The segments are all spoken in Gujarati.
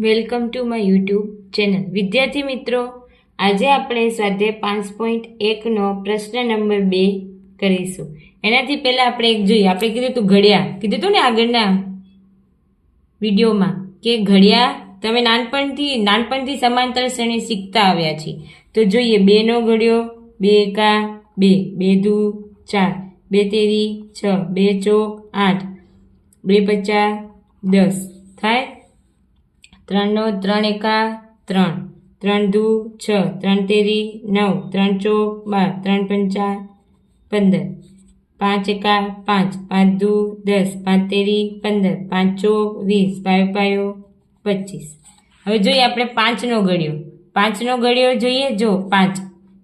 Welcome to my YouTube channel. વિદ્યાર્થી મિત્રો, આજે આપણે સ્વાધ્યાય પાંચ પોઈન્ટ એકનો પ્રશ્ન નંબર બે કરીશું. એનાથી પહેલાં આપણે એક જોઈએ. આપણે કીધું હતું ઘડિયા કીધું હતું ને આગળના વિડીયોમાં કે ઘડિયા તમે નાનપણથી નાનપણથી સમાંતર શ્રેણી શીખતા આવ્યા છીએ. તો જોઈએ બેનો ઘડિયો, બે એકા, બે. બે દુ, ચાર. બે તેરી, છ. બે ચોક, આઠ. બે પચાસ, દસ. થાય? ત્રણનો ત્રણ એકા ત્રણ. ત્રણ દુ છ. ત્રણ તેરી નવ. ત્રણ ચોક બાર. ત્રણ પંચા પંદર. પાંચ એકા પાંચ. પાંચ દુ દસ. પાંચ તેરી પંદર. પાંચ ચોક વીસ. પાયો પાયો પચીસ. હવે જોઈએ આપણે પાંચનો ગળ્યો પાંચનો ગળ્યો જોઈએ જો પાંચ.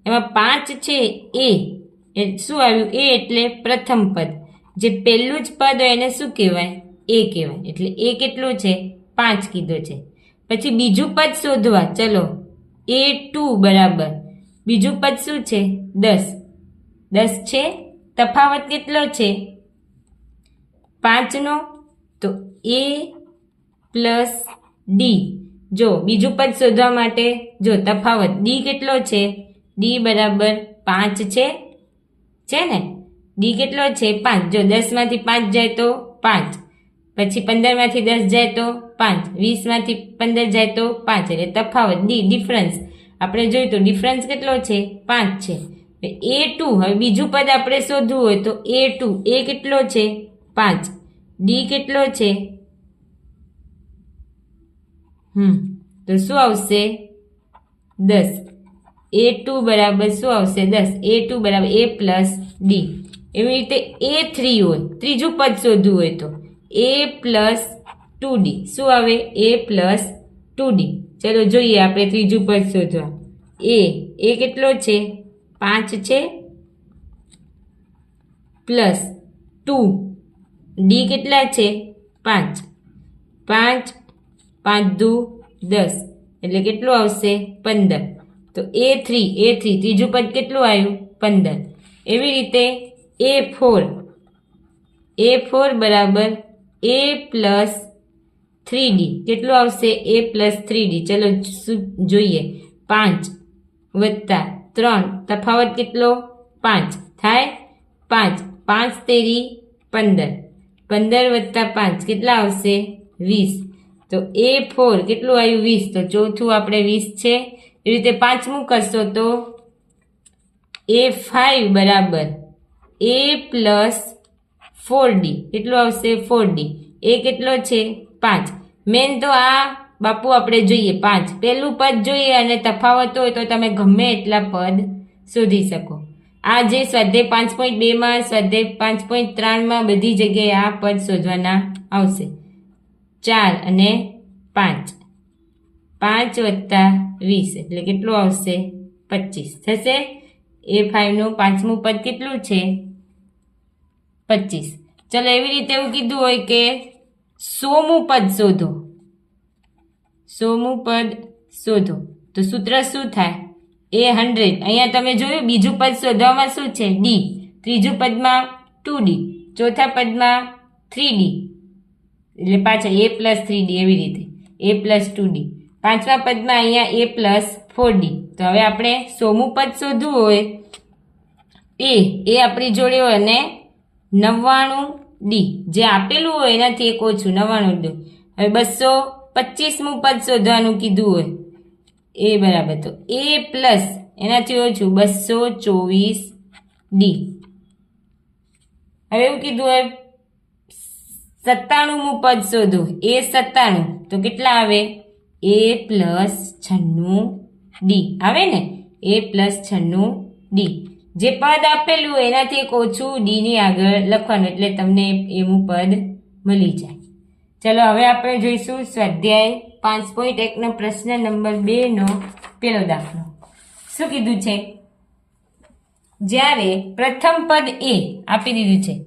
એમાં પાંચ છે એ. એ શું આવ્યું? એ એટલે પ્રથમ પદ. જે પહેલું જ પદ હોય એને શું કહેવાય? એ કહેવાય. એટલે એ કેટલું છે? પાંચ કીધો છે. પછી બીજું પદ શોધવા, ચલો. એ ટુ બરાબર. બીજું પદ શું છે? દસ. દસ છે? તફાવત કેટલો છે? પાંચનો? તો એ પ્લસ ડી. જો, બીજું પદ શોધવા માટે, જો, તફાવત. ડી કેટલો છે? ડી બરાબર પાંચ છે. છે ને? ડી કેટલો છે? પાંચ. જો દસમાંથી પાંચ જાય તો પાંચ. પછી પંદરમાંથી દસ જાય તો પાંચ, વીસમાંથી પંદર જાય તો પાંચ. એટલે તફાવત, ડી ડિફરન્સ આપણે જોયું તો ડિફરન્સ કેટલો છે? પાંચ છે. એ ટુ, હવે બીજું પદ આપણે શોધવું હોય તો એ ટુ. એ કેટલો છે? પાંચ. ડી કેટલો છે? હમ, તો શું આવશે? દસ. એ ટુ બરાબર શું આવશે? દસ. એ ટુ બરાબર, એ પ્લસ ડી. એવી રીતે એ થ્રી હોય. ત્રીજું પદ શોધવું હોય તો. એ પ્લસ ટુ ડી શું આવે? એ પ્લસ ટુ ડી ચલો જોઈએ આપણે ત્રીજું પદ શોધવા. એ એ કેટલો છે? પાંચ છે? પ્લસ ટુ ડી કેટલા છે? પાંચ. પાંચ પાંચ દુ, દસ. એટલે કેટલું આવશે? પંદર. તો એ થ્રી એ થ્રી ત્રીજું પદ કેટલું આવ્યું? પંદર. એવી રીતે એ ફોર એ ફોર બરાબર એ પ્લસ થ્રી ડી કેટલું આવશે? એ પ્લસ થ્રી ડી ચલો જોઈએ? પાંચ વત્તા ત્રણ. તફાવત કેટલો? પાંચ. થાય? પાંચ. પાંચ તેરી પંદર. પંદર વત્તા પાંચ. કેટલા આવશે? વીસ. તો એ ફોર કેટલું આવ્યું? વીસ. તો ચોથું આપણે વીસ છે. એ રીતે પાંચમું કરશો તો એ ફાઈવ બરાબર. એ પ્લસ ફોર ડી કેટલું આવશે ફોર ડી એ કેટલો છે? પાંચ. મેન તો આ, બાપુ, આપણે જોઈએ. પાંચ. પહેલું પદ જોઈએ અને તફાવત હોય તો તમે ગમે એટલા પદ શોધી શકો. આ જે સ્વાધ્યાય પાંચ પોઈન્ટ બેમાં સ્વાધ્યાય પાંચ પોઈન્ટ ત્રણમાં બધી જગ્યાએ આ પદ શોધવાના આવશે. ચાર અને પાંચ. પાંચ વત્તા વીસ, એટલે કેટલું આવશે? પચીસ. થશે? એ ફાઈવનું પાંચમું પદ કેટલું છે? પચીસ. ચલો એવી રીતે એવું કીધું હોય કે સોમું પદ શોધો. સોમું પદ શોધો. તો સૂત્ર શું થાય? એ હંડ્રેડ અહીંયા તમે જોયું બીજું પદ શોધવામાં શું છે? ડી ત્રીજું પદમાં ટુ ડી ચોથા પદમાં થ્રી ડી એટલે પાછા એ પ્લસ થ્રી ડી એવી રીતે. એ પ્લસ ટુ ડી પાંચમા પદમાં અહીંયા એ પ્લસ ફોર ડી તો હવે આપણે સોમું પદ શોધવું હોય. એ એ આપણી જોડે હોય અને નવ્વાણું ડી. જે આપેલું હોય એનાથી એક ઓછું નવ્વાણું ડી હવે બસો પચીસમું પદ શોધવાનું કીધું હોય. એ બરાબર. તો એ પ્લસ એનાથી ઓછું બસો ચોવીસ ડી. હવે એવું કીધું હોય સત્તાણુંમું પદ શોધો. એ સત્તાણું. તો કેટલા આવે? એ પ્લસ છન્નું ડી. આવે ને? એ પ્લસ છન્નું ડી. જે પદ આપેલું એનાથી એક ઓછું ડીની આગળ લખવાનું એટલે તમને એવું પદ મળી જાય. ચલો, હવે આપણે જોઈશું સ્વાધ્યાય પાંચ પોઈન્ટ એકનો પ્રશ્ન નંબર બેનો પેલો દાખલો. શું કીધું છે? જ્યારે પ્રથમ પદ એ આપી દીધું છે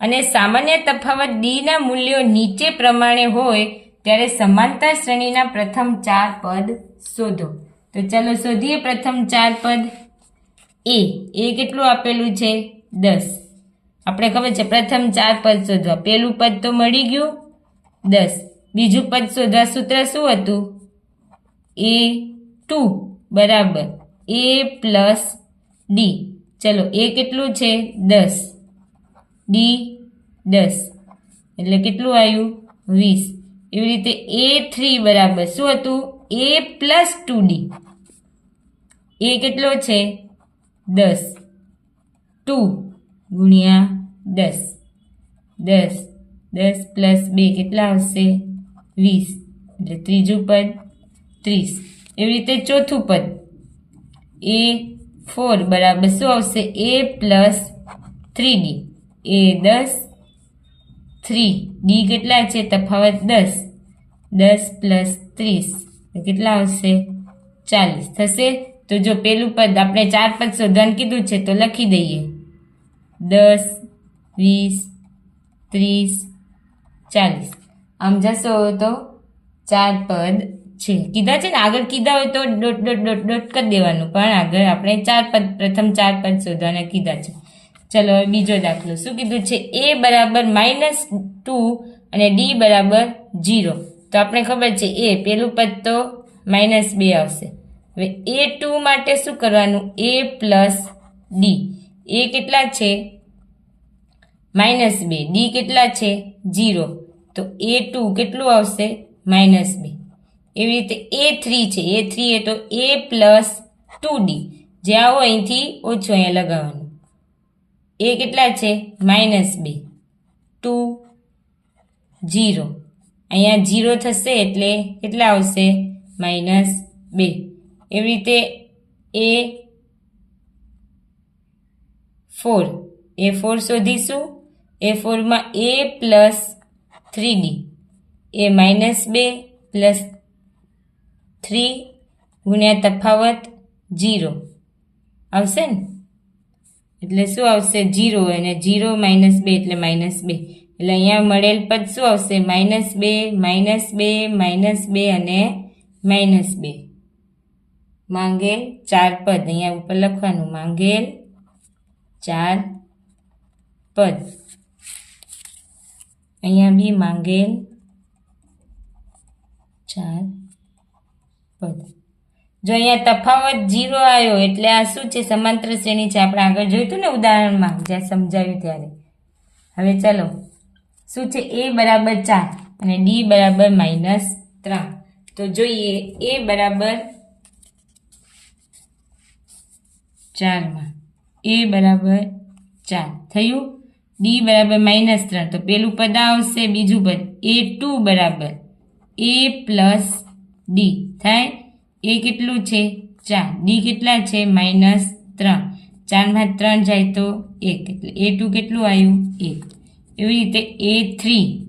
અને સામાન્ય તફાવત ડીના મૂલ્યો નીચે પ્રમાણે હોય, ત્યારે સમાંતર શ્રેણીના પ્રથમ ચાર પદ શોધો. તો ચાલો, શોધીએ પ્રથમ ચાર પદ. એ એ કેટલું આપેલું છે? દસ. આપણે ખબર છે, પ્રથમ ચાર પદ શોધવા. પહેલું પદ તો મળી ગયું. દસ. બીજું પદ શોધવા સૂત્ર શું હતું? A two. બરાબર. A plus d. ચલો, એ કેટલું છે? દસ. ડી, દસ. એટલે કેટલું આવ્યું? વીસ. એવી રીતે એ થ્રી બરાબર. શું હતું? A plus two d. A કેટલો છે? દસ. ટુ ગુણ્યા દસ. દસ. દસ પ્લસ બે કેટલા આવશે? વીસ. એટલે ત્રીજું પદ ત્રીસ. એવી રીતે ચોથું પદ. એ ફોર બરાબર શું આવશે? A plus three d a દસ. થ્રી. ડી કેટલા છે? તફાવત દસ. દસ પ્લસ ત્રીસ. કેટલા આવશે? ચાલીસ. થશે? તો જો પેલું પદ આપણે ચાર પદ શોધવાનું કીધું છે, તો લખી દઈએ. દસ, વીસ, ત્રીસ, ચાલીસ. આમ જશો તો ચાર પદ છે. કીધા છે ને, આગળ કીધા હોય તો ડોટ ડોટ ડોટ ડોટ કરી દેવાનું. પણ આગળ આપણે ચાર પદ, પ્રથમ ચાર પદ શોધવાના કીધા છે. ચલો, હવે બીજો દાખલો. શું કીધું છે? એ બરાબર માઇનસ ટુ અને ડી બરાબર જીરો તો આપણે ખબર છે, એ પહેલું પદ તો માઇનસ બે આવશે. હવે એ ટુ માટે શું કરવાનું? એ પ્લસ ડી એ કેટલા છે? માઇનસ બે. ડી કેટલા છે? જીરો તો એ ટુ કેટલું આવશે? માઇનસ બે. એવી રીતે એ થ્રી છે. એ થ્રી એ તો એ પ્લસ ટુ ડી જ્યાં હોય અહીંથી ઓછું અહીંયા લગાવવાનું. એ કેટલા છે? માઇનસ બે. ટુ જીરો અહીંયા જીરો થશે એટલે કેટલા આવશે? માઇનસ બે. એવી રીતે એ ફોર એ ફોર શોધીશું. એ ફોરમાં a plus three d a minus બે પ્લસ થ્રી ગુણ્યા તફાવત જીરો આવશે ને? એટલે શું આવશે? જીરો અને જીરો માઇનસ બે એટલે માઇનસ બે. એટલે અહીંયા મળેલ પદ શું આવશે? માઇનસ બે માઇનસ બે માઇનસ બે અને માઇનસ બે. માંગેલ, ચાર પદ. અહીંયા ઉપર લખવાનું, માંગેલ, ચાર પદ. અહીંયા બી માંગેલ, ચાર પદ. જો અહીંયા તફાવત જીરો આવ્યો, એટલે આ શું છે? સમાંતર શ્રેણી છે. આપણે આગળ જોયું હતું ને ઉદાહરણમાં, જ્યાં સમજાવ્યું ત્યારે. હવે ચલો. શું છે? એ બરાબર ચાર અને ડી બરાબર માઇનસ ત્રણ. તો જોઈએ, એ બરાબર ચારમાં એ બરાબર ચાર. થયું? ડી બરાબર માઇનસ ત્રણ. તો પેલું પદ આવશે બીજું પદ. એ ટુ બરાબર. એ પ્લસ ડી થાય? એ કેટલું છે? ચાર. ડી કેટલા છે? માઇનસ ત્રણ. ચારમાં ત્રણ જાય તો એક. એટલે એ ટુ કેટલું આવ્યું? એક. એવી રીતે a three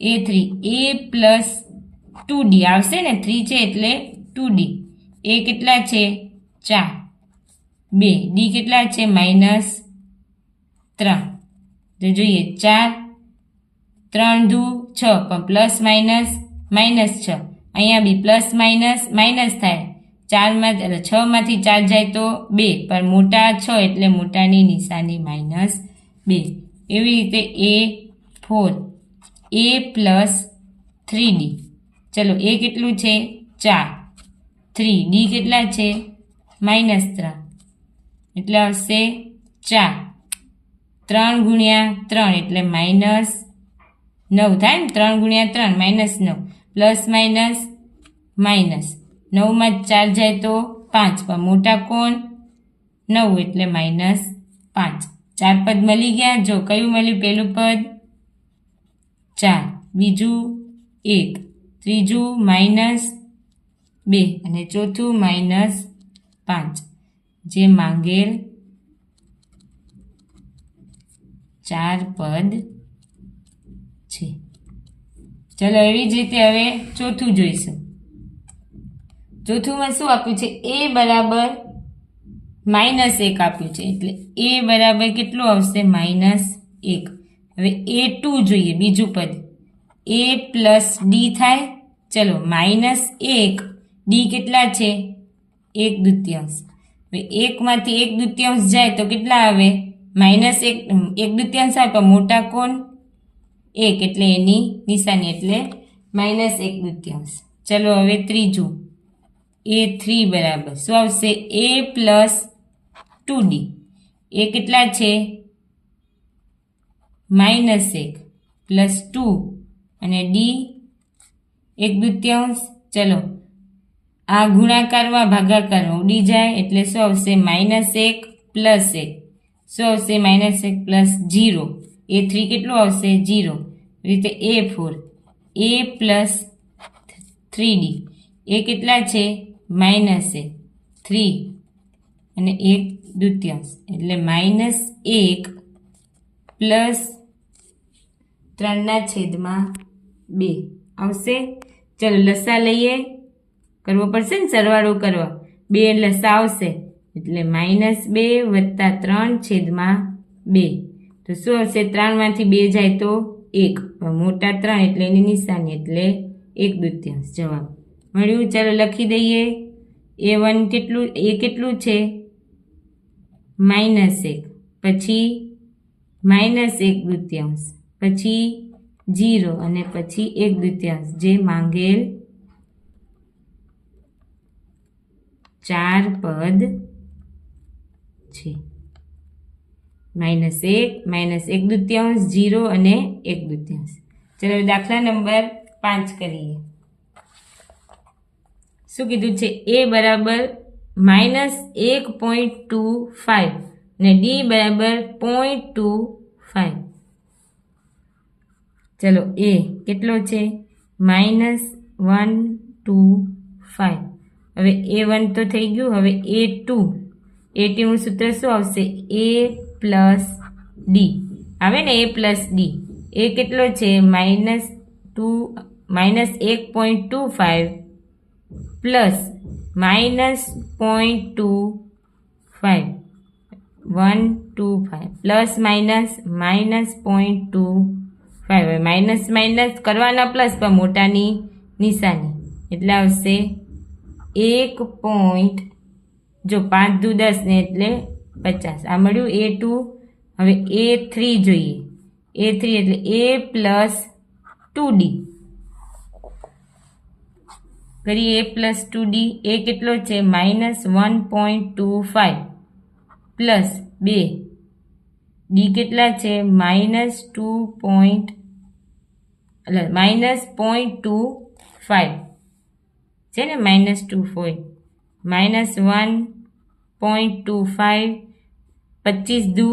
a three a plus two d આવશે ને? થ્રી છે એટલે ટુ ડી એ કેટલા છે? ચાર. બે. ડી કેટલા છે? માઇનસ ત્રણ. તો જોઈએ, ચાર, ત્રણ દુ છ. પણ પ્લસ માઇનસ માઇનસ છ. અહીંયા બી પ્લસ માઇનસ માઇનસ થાય. ચારમાં, એટલે છમાંથી ચાર જાય તો બે. પણ મોટા છ એટલે મોટાની નિશાની માઇનસ બે. એવી રીતે a four a plus three d ચલો એ કેટલું છે? ચાર. થ્રી ડી કેટલા છે? માઇનસ ત્રણ. એટલે આવશે ચાર. ત્રણ ગુણ્યા ત્રણ એટલે માઇનસ નવ. થાય ને? ત્રણ ગુણ્યા ત્રણ માઇનસ નવ. પ્લસ માઇનસ માઇનસ નવમાં ચાર જાય તો પાંચ. પણ મોટા કોણ? નવ એટલે માઇનસ પાંચ. ચાર પદ મળી ગયા. જો કયું મળ્યું? પેલું પદ? ચાર. બીજું એક. ત્રીજું માઇનસ બે. અને ચોથું માઇનસ પાંચ. જે માંગેલ ચાર પદ છે. ચલો એવી જ રીતે હવે ચોથું જોઈશું. ચોથુંમાં શું આપ્યું છે? એ બરાબર માઇનસ એક આપ્યું છે. એટલે એ બરાબર કેટલું આવશે? માઇનસ એક. હવે એ ટુ જોઈએ, બીજું પદ. એ પ્લસ ડી થાય. ચલો, માઇનસ એક. ડી કેટલા છે? એક દૃત્યાંશ હવે એકમાંથી એક દૃત્યાંશ જાય તો કેટલા આવે? માઇનસ એક એક દૃત્યાંશ આવે, પણ મોટા કોણ? એક, એટલે એની નિશાની, એટલે માઇનસ એક દૂત્યાંશ. ચલો હવે ત્રીજું. એ થ્રી બરાબર. શું આવશે? A plus two d a કેટલા છે? માઇનસ એક પ્લસ ટુ. અને ડી, એક દૂત્યાંશ. ચલો આ ગુણાકારમાં ભાગાકારમાં ઉડી જાય એટલે શું આવશે? માઇનસ એક પ્લસ એક. શું આવશે? માઇનસ એક પ્લસ જીરો એ થ્રી કેટલું આવશે? જીરો રીતે a four. A plus three d. A કેટલા છે? માઇનસ એક. થ્રી. અને એક દ્વિતીયાંશ એટલે માઇનસ એક પ્લસ ત્રણના છેદમાં બે. આવશે? ચલો લસા લઈએ. કરવો પડશે ને? સરવાળો કરવા. બે એટલે સાવશે એટલે માઇનસ બે વત્તા ત્રણ છેદમાં બે. તો શું હશે ત્રણમાંથી બે જાય તો એક. મોટા ત્રણ એટલે એની નિશાની એટલે એક દૃત્યાંશ. જવાબ. મળ્યું? ચાલો લખી દઈએ. એ વન કેટલું? એ કેટલું છે? માઇનસ એક. પછી માઇનસ એક દૃત્યાંશ. પછી જીરો અને પછી એક દૃત્યાંશ. જે માંગેલ ચાર પદ છે. માઇનસ એક માઇનસ એક દૂત્યાંશ જીરો અને એક દૂત્યાંશ. ચલો દાખલા નંબર પાંચ કરીએ. શું કીધું છે? એ બરાબર માઇનસ એક પોઈન્ટ ટુ ફાઇવ ને ડી બરાબર પોઈન્ટ ટુ ફાઇવ ચલો એ કેટલો છે? માઇનસ વન ટુ ફાઇવ હવે એ વન તો થઈ ગયું. હવે એ ટુ એ ટીનું સૂત્ર શું આવશે? એ પ્લસ ડી આવે ને? એ પ્લસ ડી એ કેટલો છે? માઇનસ ટુ માઇનસ એક point two five plus minus point two five one two five plus minus minus point two five minus minus કરવાના પ્લસ પણ મોટાની નિશાની. એટલે આવશે એક પોઈન્ટ, જો પાંચ દુ દસ ને એટલે પચાસ. આ મળ્યું એ ટુ. હવે એ થ્રી જોઈએ. એ થ્રી એટલે એ પ્લસ ટુ ડી. કરી a plus two d. A કેટલો છે? Minus one point two five plus બે. ડી કેટલા છે? માઇનસ ટુ પોઈન્ટ, એટલે માઇનસ પોઈન્ટ ટુ ફાઇવ છે ને minus two four minus one point two five પચીસ દુ,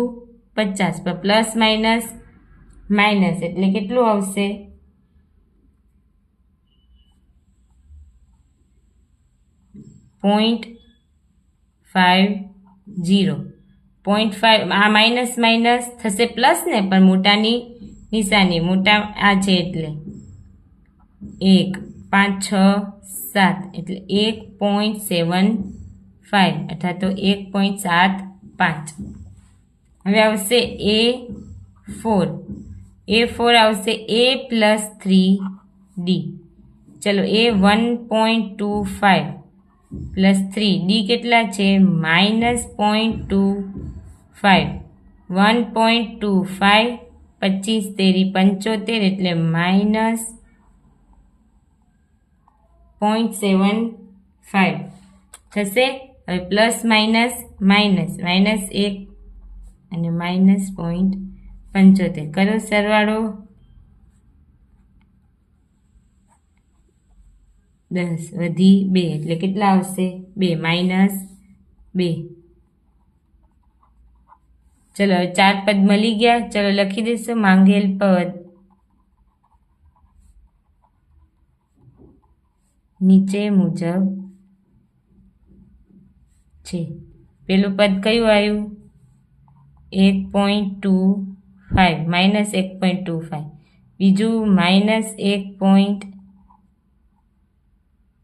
પચાસ. પર પ્લસ માઇનસ માઇનસ એટલે કેટલું આવશે? Point five zero point five આ માઇનસ માઇનસ થશે પ્લસ ને, પણ મોટાની નિશાની, મોટા આ છે એટલે. એક, પાંચ, છ સાત એટલે એક પોઈન્ટ સેવન ફાઇવ અથવા તો એક પોઈન્ટ સાત પાંચ. હવે આવશે એ ફોર એ ફોર આવશે એ પ્લસ થ્રી ડી ચલો a one point two five plus three d કેટલા છે? Minus point two five one point two five પચીસ તેરી પંચોતેર એટલે માઇનસ પોઈન્ટ સેવન ફાઇવ થશે? હવે પ્લસ માઇનસ માઇનસ માઇનસ એક અને માઇનસ પોઈન્ટ પંચોતેર. કરો સરવાળો. દસ વધી બે. એટલે કેટલા આવશે? બે. માઇનસ બે. ચલો ચાર પદ મળી ગયા. ચલો, લખી દઈશું. માંગેલ પદ. નીચે મુજબ છે. પેલું પદ કયું આવ્યું? એક પોઈન્ટ ટુ ફાઇવ માઇનસ એક પોઈન્ટ ટુ ફાઇવ બીજું માઇનસ એક પોઈન્ટ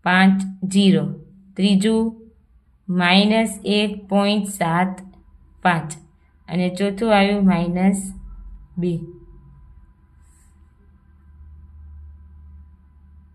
પાંચ જીરો ત્રીજું માઇનસ એક પોઈન્ટ સાત પાંચ. અને ચોથું આવ્યું માઇનસ બે.